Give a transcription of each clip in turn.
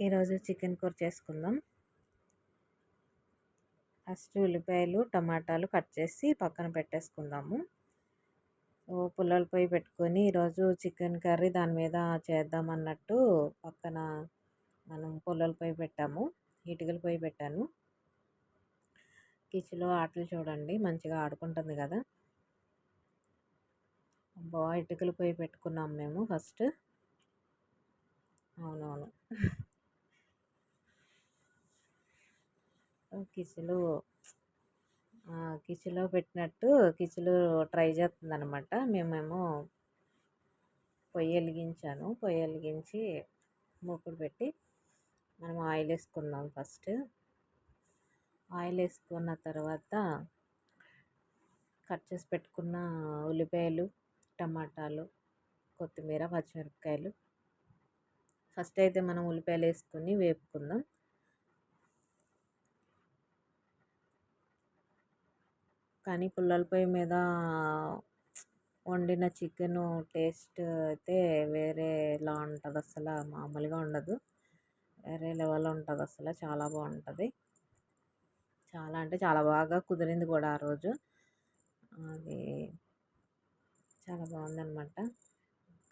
ఈరోజు చికెన్ కూర చేసుకుందాం. ఫస్ట్ ఉల్లిపాయలు టమాటాలు కట్ చేసి పక్కన పెట్టేసుకుందాము. సో పుల్లల పొయ్యి పెట్టుకొని ఈరోజు చికెన్ కర్రీ దాని మీద చేద్దాం అన్నట్టు పక్కన మనం పుల్లల పొయ్యి పెట్టాము. ఇటుకల పొయ్యి పెట్టాను. కిచెన్లో ఆటలు చూడండి మంచిగా ఆడుకుంటుంది కదా. బాగా ఇటుకలు పొయ్యి పెట్టుకున్నాం మేము ఫస్ట్. అవునవును. కిచెలో కిచెలో పెట్టినట్టు కిచెలో ట్రై చేస్తుంది అనమాట మేమేమో పొయ్యి వెలిగించాను. పొయ్యి వెలిగించి మూకుడు పెట్టి మనం ఆయిల్ వేసుకుందాం ఫస్ట్. ఆయిల్ వేసుకున్న తర్వాత కట్ చేసి పెట్టుకున్న ఉల్లిపాయలు టమాటాలు కొత్తిమీర పచ్చిమిరపకాయలు. ఫస్ట్ అయితే మనం ఉల్లిపాయలు వేసుకొని వేపుకుందాం. కానీ పుల్లల పొయ్యి మీద వండిన చికెన్ టేస్ట్ అయితే వేరేలా ఉంటుంది అసలు మామూలుగా ఉండదు. వేరే లెవెల్ ఉంటుంది అసలు చాలా బాగుంటుంది. చాలా అంటే చాలా బాగా కుదిరింది కూడా ఆ రోజు. అది చాలా బాగుందన్నమాట.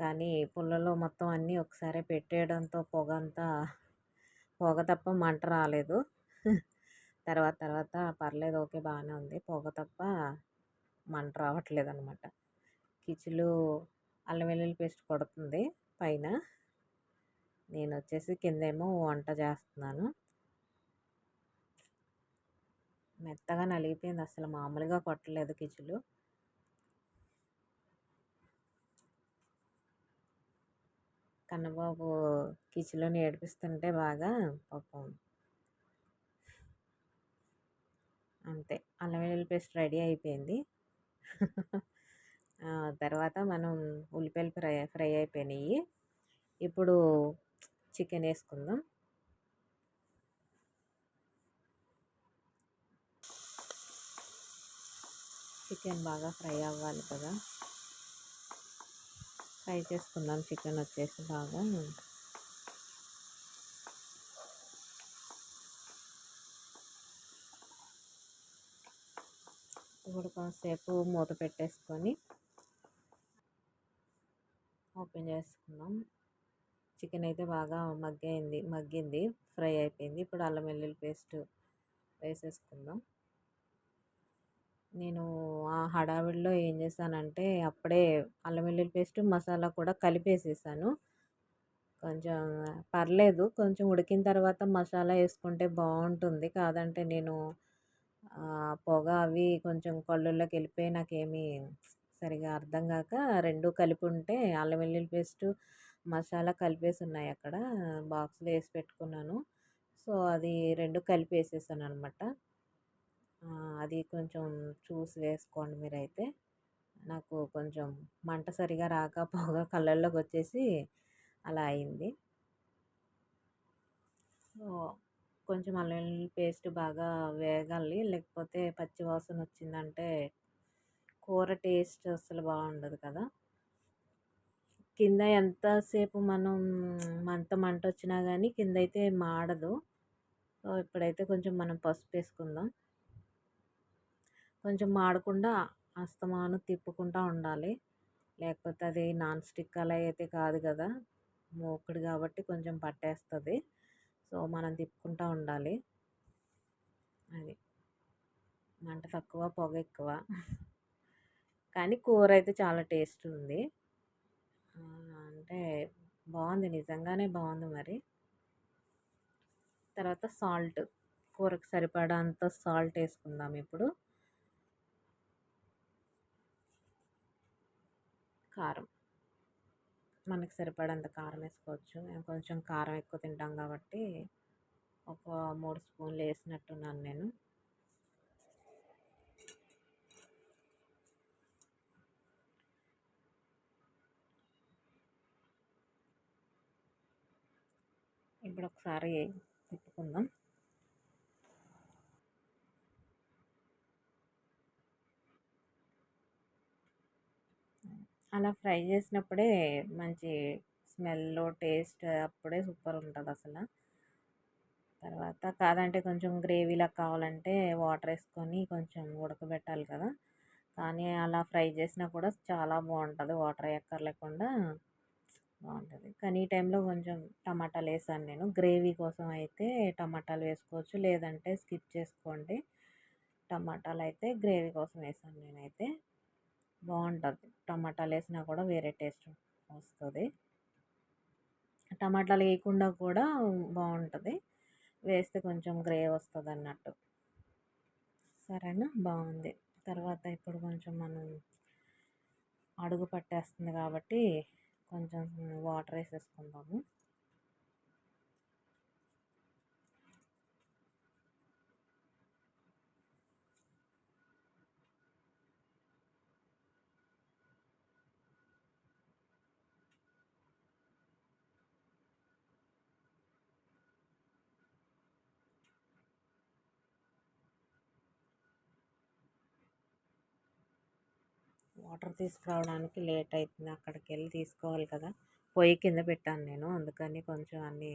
కానీ పుల్లలో మొత్తం అన్నీ ఒకసారి పెట్టేయడంతో పొగ అంతా పొగ తప్ప మంట రాలేదు. తర్వాత తర్వాత పర్లేదు ఓకే బాగానే ఉంది. పొగ తప్ప మంట రావట్లేదు అనమాట కిచులు అల్లం వెల్లుల్లి పేస్ట్ కొడుతుంది పైన. నేను వచ్చేసి కిందేమో వంట చేస్తున్నాను. మెత్తగా నలిగిపోయింది. అసలు మామూలుగా కొట్టలేదు కిచులు. కన్నబాబు కిచులో ఏడిపిస్తుంటే బాగా పాపం అంతే. అల్లం వెల్లుల్లి పేస్ట్ రెడీ అయిపోయింది. తర్వాత మనం ఉల్లిపాయలు ఫ్రై ఫ్రై అయిపోయినాయి. ఇప్పుడు చికెన్ వేసుకుందాం. చికెన్ బాగా ఫ్రై అవ్వాలి కదా. ఫ్రై చేసుకుందాం. చికెన్ వచ్చేసి బాగా కూడా కాసేపు మూత పెట్టేసుకొని ఓపెన్ చేసుకుందాం చికెన్ అయితే బాగా మగ్గైంది మగ్గింది ఫ్రై అయిపోయింది. ఇప్పుడు అల్లం వెల్లుల్లి పేస్ట్ వేసేసుకుందాం. నేను ఆ హడావిడిలో ఏం చేశానంటే అప్పుడే అల్లం వెల్లుల్లి పేస్ట్ మసాలా కూడా కలిపేసేసాను. కొంచెం పర్లేదు కొంచెం ఉడికిన తర్వాత మసాలా వేసుకుంటే బాగుంటుంది. కాదంటే నేను పొగ అవి కొంచెం కళ్ళల్లోకి వెళ్ళిపోయి నాకేమీ సరిగా అర్థం కాక రెండు కలిపి ఉంటే అల్లం వెల్లుల్లి పేస్ట్ మసాలా కలిపేసి ఉన్నాయి అక్కడ. బాక్స్లో వేసి పెట్టుకున్నాను. సో అది రెండు కలిపి వేసేసాను అనమాట అది కొంచెం చూసి వేసుకోండి మీరైతే. నాకు కొంచెం మంట సరిగా రాక పొగ కళ్ళల్లోకి వచ్చేసి అలా అయింది. సో కొంచెం అల్లం వెల్లుల్లి పేస్ట్ బాగా వేగాలి. లేకపోతే పచ్చి వాసన వచ్చిందంటే కూర టేస్ట్ అసలు బాగుండదు కదా. కింద ఎంతసేపు మనం మంత మంట వచ్చినా కానీ కింద అయితే మాడదు. సో ఇప్పుడైతే కొంచెం మనం పసుపు వేసుకుందాం. కొంచెం మాడకుండా అస్తమాను తిప్పుకుంటూ ఉండాలి. లేకపోతే అది నాన్ స్టిక్ అలా అయితే కాదు కదా. మోకుడు కాబట్టి కొంచెం పట్టేస్తుంది. సో మనం తిప్పుకుంటూ ఉండాలి. అది. మంట తక్కువ పొగ ఎక్కువ. కానీ కూర అయితే చాలా టేస్ట్ ఉంది. అంటే బాగుంది నిజంగానే బాగుంది మరి. తర్వాత సాల్ట్. కూరకు సరిపడా అంత సాల్ట్ వేసుకుందాం ఇప్పుడు. కారం. మనకి సరిపడంత కారం వేసుకోవచ్చు. మేము కొంచెం కారం ఎక్కువ తింటాం కాబట్టి ఒక మూడు స్పూన్లు వేసినట్టున్నాను నేను. ఇప్పుడు ఒకసారి తిప్పుకుందాం. అలా ఫ్రై చేసినప్పుడే మంచి స్మెల్ టేస్ట్ అప్పుడే సూపర్ ఉంటుంది అసలు. తర్వాత కాదంటే కొంచెం గ్రేవీలా కావాలంటే వాటర్ వేసుకొని కొంచెం ఉడకబెట్టాలి కదా. కానీ అలా ఫ్రై చేసినా కూడా చాలా బాగుంటుంది వాటర్ ఎక్కర్లేకుండా బాగుంటుంది కానీ ఈ టైంలో కొంచెం టమాటాలు వేసాను నేను. గ్రేవీ కోసం అయితే టమాటాలు వేసుకోవచ్చు. లేదంటే స్కిప్ చేసుకోండి. టమాటాలు అయితే గ్రేవీ కోసం వేసాను నేనైతే. బాగుంటుంది. టమాటాలు వేసినా కూడా వేరే టేస్ట్ వస్తుంది. టమాటాలు వేయకుండా కూడా బాగుంటుంది. వేస్తే కొంచెం గ్రే వస్తుంది అన్నట్టు సరేనా? బాగుంది. తర్వాత ఇప్పుడు కొంచెం మనం అడుగు పట్టేస్తుంది కాబట్టి కొంచెం వాటర్ వేసేసుకుందాము. వాటర్ తీసుకురావడానికి లేట్ అవుతుంది అక్కడికి వెళ్ళి తీసుకోవాలి కదా. పొయ్యి కింద పెట్టాను నేను. అందుకని కొంచెం అన్నీ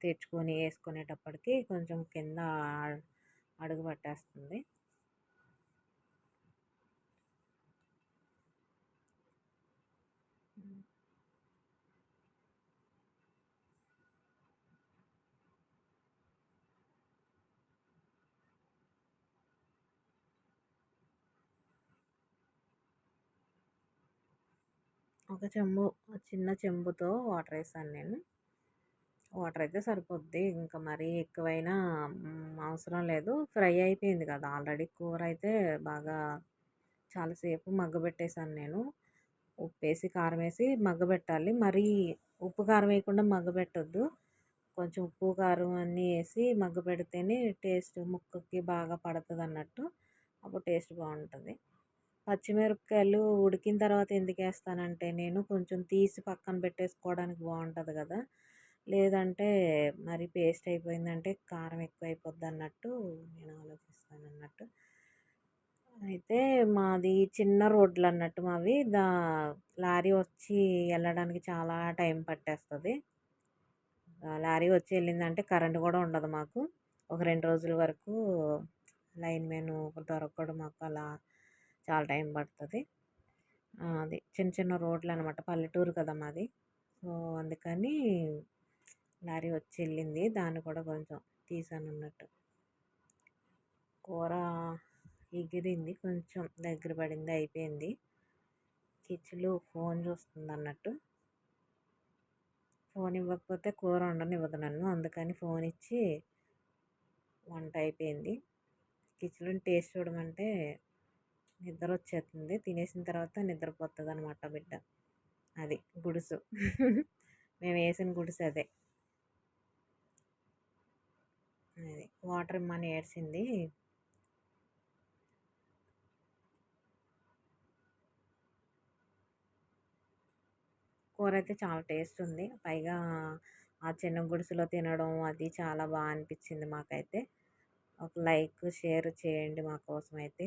తెచ్చుకొని వేసుకునేటప్పటికి కొంచెం కింద అడుగు పట్టేస్తుంది. ఒక చెంబు చిన్న చెంబుతో వాటర్ వేసాను నేను. వాటర్ అయితే సరిపోద్ది. ఇంకా మరీ ఎక్కువైనా అవసరం లేదు. ఫ్రై అయిపోయింది కదా. ఆల్రెడీ కూర అయితే బాగా చాలాసేపు మగ్గబెట్టేశాను నేను. ఉప్పు వేసి కారం వేసి మగ్గబెట్టాలి మరీ ఉప్పు కారం వేయకుండా మగ్గబెట్టొద్దు కొంచెం ఉప్పు కారం అన్నీ వేసి మగ్గబెడితేనే టేస్ట్ ముక్కకి బాగా పడుతుంది అన్నట్టు అప్పుడు టేస్ట్ బాగుంటుంది. పచ్చిమిరపకాయలు ఉడికిన తర్వాత ఎందుకు వేస్తానంటే నేను కొంచెం తీసి పక్కన పెట్టేసుకోవడానికి బాగుంటుంది కదా. లేదంటే మరి పేస్ట్ అయిపోయిందంటే కారం ఎక్కువ అయిపోద్ది అన్నట్టు నేను ఆలోచిస్తాను అన్నట్టు. అయితే మాది చిన్న రోడ్లు అన్నట్టు మావి. దా లారీ వచ్చి వెళ్ళడానికి చాలా టైం పట్టేస్తుంది. లారీ వచ్చి వెళ్ళిందంటే కరెంట్ కూడా ఉండదు మాకు. ఒక రెండు రోజుల వరకు లైన్ మెన్ దొరకడం మాకు అలా. చాలా టైం పడుతుంది. అది చిన్న చిన్న రోడ్లు అనమాట పల్లెటూరు కదా మాది. సో అందుకని లారీ వచ్చి వెళ్ళింది. దాన్ని కూడా కొంచెం తీసాను అన్నట్టు. కూర ఎగిరింది. కొంచెం దగ్గర పడింది. అయిపోయింది. కిచ్చులు ఫోన్ చూస్తుంది అన్నట్టు. ఫోన్ ఇవ్వకపోతే కూర వండనివ్వదు నన్ను. అందుకని ఫోన్ ఇచ్చి వంట అయిపోయింది. కిచెన్ టేస్ట్ చూడమంటే నిద్ర వచ్చేస్తుంది తినేసిన తర్వాత నిద్రపోతుంది అనమాట బిడ్డ. అది గుడుసు. మేము వేసిన గుడుసు అదే. అది వాటర్ ఇమ్మని ఏడ్చింది కూర అయితే చాలా టేస్ట్ ఉంది పైగా ఆ చిన్న గుడిసెలో తినడం అది చాలా బాగా అనిపించింది మాకైతే. ఒక లైక్ షేర్ చేయండి మా కోసం అయితే